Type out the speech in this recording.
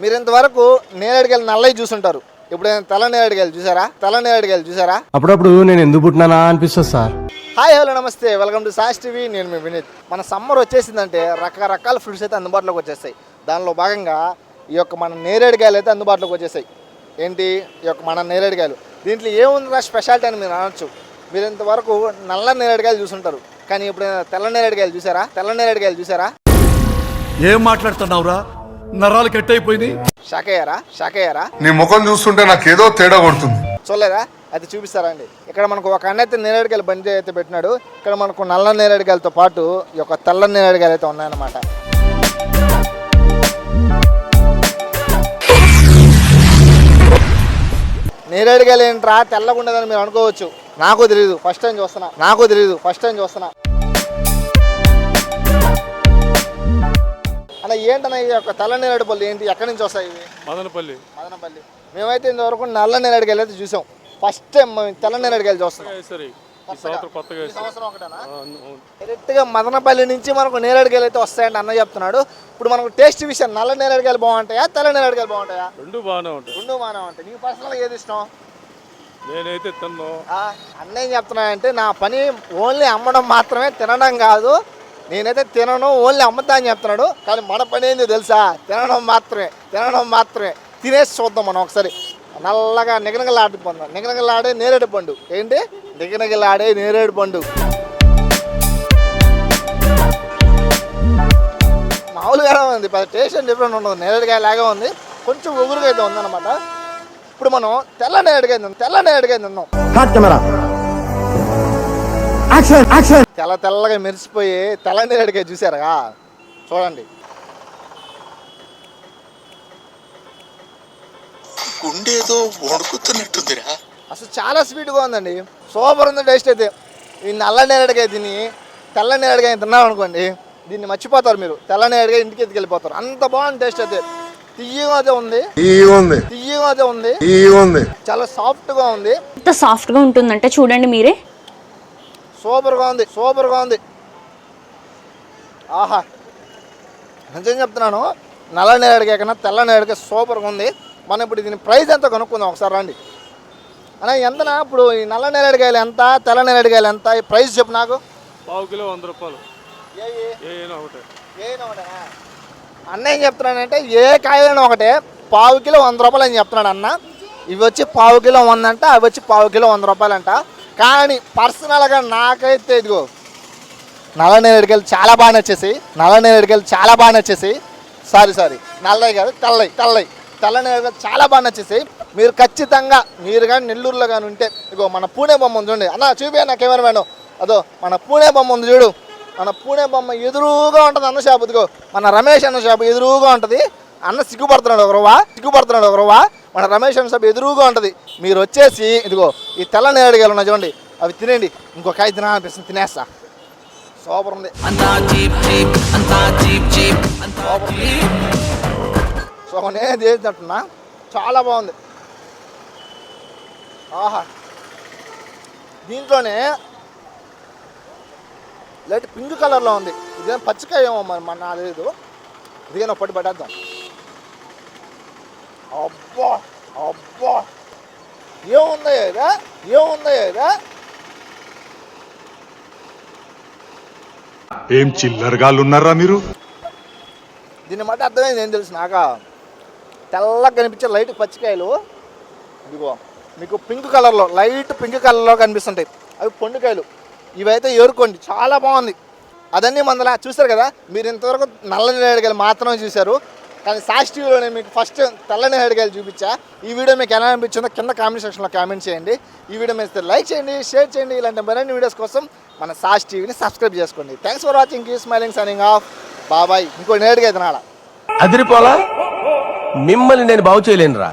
మీరు ఇంతవరకు నేరేడుకాయలు నల్లవి చూసుంటారు. ఇప్పుడు తెల్ల నేరేడుకాయలు చూసారా? తెల్ల నేరేడుకాయలు చూసారా? అప్పుడప్పుడు నేను ఎందుకు పుట్టినానా అనిపిస్తుంది సార్. హాయ్ హలో నమస్తే. Welcome to sauce TV. నేను మీ వినీత్. మన సమ్మర్ వచ్చేసిందంటే రకరకాల ఫ్రూట్స్ అయితే అందుబాటులోకి వచ్చేస్తాయి. దానిలో భాగంగా ఈ యొక్క మన నేరేడుకాయలు అయితే అందుబాటులోకి వచ్చేసాయి ఏంటి? ఈ యొక్క మన నేరేడుకాయలు దీంట్లో ఏముందిరా స్పెషాలిటీ అని మీరు అనొచ్చు. మీరు ఇంతవరకు నల్ల నేరేడుకాయలు చూసుంటారు. కానీ ఇప్పుడు తెల్ల నేరేడుకాయలు చూసారా? తెల్ల నేరేడుకాయలు చూసారా? ఏం మాట్లాడుతున్నావురా? నరాలు కట్ అయిపోయింది షాక్ అయ్యారా షాక్ అయ్యారా నీ ముఖం చూస్తుంటే నాకేదో తేడా కొడుతుంది. చూడలేదా? అది చూపిస్తారండి ఇక్కడ మనకు ఒక అన్న అయితే నేరేడుకాయలు బండి అయితే పెట్టినాడు. ఇక్కడ మనకు నల్ల నేరేడుకాయలతో పాటు ఈ యొక్క తెల్ల నేరేడుకాయలు అయితే ఉన్నాయన్నమాట. నేరేడుకాయలు ఏంట్రా? తెల్లగా ఉండదని మీరు అనుకోవచ్చు. నాకు తెలియదు ఫస్ట్ టైం చూస్తున్నా. నాకు తెలియదు ఫస్ట్ టైం చూస్తున్నా. ఏంటన్నా ఈ యొక్క తెల్ల నేరేడు పళ్ళు ఏంటి? ఎక్కడి నుంచి వస్తాయి ఇవి? మదనపల్లి. మదనపల్లి. మేమైతే ఇంతవరకు నల్ల నేరేడుకాయలు అయితే చూసాం. ఫస్ట్ టైం మేము తెల్ల అవును, అవును. డైరెక్ట్గా మదనపల్లి నుంచి మనకు నేరేడుకాయలు అయితే వస్తాయండి అన్న చెప్తున్నాడు. ఇప్పుడు మనకు టేస్ట్ విషయం నల్ల నేరేడుకాయలు బాగుంటాయా తెల్ల నేరేడుకాయలు బాగుంటాయా? రెండు బాగానే ఉంటాయి. రెండు మానే ఉంటాయి. నీకు పర్సనల్గా ఏది ఇష్టం? నేనైతే తిన్నాను ఆ, అన్న ఏం చెప్తున్నాడంటే నా పని ఓన్లీ అమ్మడం మాత్రమే తినడం కాదు. నేనైతే తినను ఓన్లీ అమ్ముతా అని చెప్తున్నాడు. కానీ మన పని ఏంది తెలుసా? తినడం మాత్రమే తినడం మాత్రమే. తినేసి చూద్దాం మనం ఒకసారి. నల్లగా నిగనగలాడిపోందాం నిగనగలాడే నేరేడు పండు. ఏంటి? నిగనగలాడే నేరేడు పండు. మామూలుగానే ఉంది? పెద్ద టేస్ట్ అని డిఫరెంట్ ఉండదు. నేరేడుకాయ లాగా ఉంది. కొంచెం ఉగురుగా అయితే ఉందన్నమాట. ఇప్పుడు మనం తెల్ల నేరేడుకాయ తెల్ల నేరేడుకాయ తిన్నాం. కెమెరా యాక్షన్ యాక్షన్ తెల్ల తెల్లగా మెరిసిపోయి తెల్ల నేరేడుకాయ చూసారా చూడండి. గుండేదో వణుకుతున్నట్టుందిరా. అసలు చాలా స్వీట్గా ఉందండి. సూపర్ ఉంది టేస్ట్ అయితే. ఈ నల్ల నేరేడుకాయ తిని తెల్ల నేరేడుకాయ తిన్నాం అనుకోండి దీన్ని మర్చిపోతారు మీరు. తెల్ల నేరేడుకాయ ఇంటికి ఎత్తుకెళ్ళిపోతారు. అంత బాగుంది టేస్ట్ అయితే. తియ్యగా అయితే ఉంది. తియ్యగా అయితే ఉంది. ఉంది. చాలా సాఫ్ట్గా ఉంది. ఎంత సాఫ్ట్గా ఉంటుందంటే చూడండి మీరే. సూపర్గా ఉంది సూపర్గా ఉంది. ఆహా నిజం చెప్తున్నాను నల్ల నేరేడుకాయ కన్నా తెల్ల నేరేడుకాయ సూపర్గా ఉంది. మనం ఇప్పుడు దీని ప్రైస్ ఎంత కనుక్కుందాం ఒకసారి రండి. అన్న ఎంతనా? ఇప్పుడు ఈ నల్ల నేరేడుకాయలు ఎంత తెల్ల నేరేడుకాయలు ఎంత? ఈ ప్రైస్ చెప్పు నాకు. పావు కిలో వంద రూపాయలు? అన్న ఏం చెప్తున్నాడంటే ఏ కాయలైనా ఒకటే పావు కిలో వంద రూపాయలు అని చెప్తున్నాడు అన్న. ఇవి వచ్చి పావు కిలో వంద అంట అవి వచ్చి పావు కిలో వంద రూపాయలు అంట కానీ పర్సనల్గా నాకైతే ఇదిగో నల్ల నేరేడుకాయలు చాలా బాగా నచ్చేసి నల్ల నేరేడుకాయలు చాలా బాగా నచ్చేసి సారీ సారీ. నల్లయ్య కాదు తెల్లవి తెల్లవి. తెల్ల నేరేడుకాయలు చాలా బాగా నచ్చేసి మీరు ఖచ్చితంగా మీరు కానీ నెల్లూరులో కానీ ఉంటే ఇగో మన పూణే బొమ్మ ఉంది చూడండి. అన్న చూపి నా కెమెరామెన్. అదో మన పూణే బొమ్మ ఉంది చూడు. మన పూణే బొమ్మ ఎదురుగా ఉంటుంది అన్న షాప్. ఇదిగో మన రమేష్ అన్న షాప్ ఎదురుగా ఉంటుంది. అన్న సిగ్గుపడుతున్నాడు ఒకరువా సిగ్గుపడుతున్నాడు ఒకరువా మన రమేష్ షాప్ ఎదురుగా ఉంటుంది. మీరు వచ్చేసి ఇదిగో ఈ తెల్ల నేరేడుకాయలు ఉన్నాయి చూడండి అవి తినేయండి ఇంకొక ఐదు తినాలనిపిస్తుంది తినేస్తా. సూపర్ ఉంది. సో నేను చేసినట్టున్నా చాలా బాగుంది. ఆహా. దీంట్లోనే లైట్ పింక్ కలర్లో ఉంది. ఇదేం పచ్చికాయ ఏమో మరి మన తెలియదు ఇదిగా పట్టు పట్టేద్దాం. అబ్బా అబ్బా. ఏముందా ఇదా ఏముందా ఇదా ఏం చిల్లరగాళ్ళు ఉన్నారా మీరు? దీన్ని బట్టి అర్థమైంది ఏం తెలుసు నాక? తెల్లగా కనిపించే లైట్ పచ్చికాయలు. ఇదిగో మీకు పింక్ కలర్లో లైట్ పింక్ కలర్లో కనిపిస్తుంటాయి. అవి పండుకాయలు. ఇవైతే ఏరుకోండి చాలా బాగుంది. అదన్నీ మందల చూసారు కదా? మీరు ఇంతవరకు నల్ల నేరేడుకాయలు మాత్రమే చూశారు. కానీ సాక్షి టీవీలో నేను మీకు ఫస్ట్ తెల్లని హెడ్గాయలు చూపించా. ఈ వీడియో మీకు ఎలా అనిపించిందో కింద కామెంట్ సెక్షన్లో కామెంట్ చేయండి. ఈ వీడియో మీద లైక్ చేయండి షేర్ చేయండి. ఇలాంటి మరిన్ని వీడియోస్ కోసం మన సాక్షి టీవీని సబ్స్క్రైబ్ చేసుకోండి. Thanks for watching keep smiling signing off బాబాయ్ ఇంకో నేరుగా తినాలా అదిరిపోలా? మిమ్మల్ని నేను బాగు చేయలేనురా.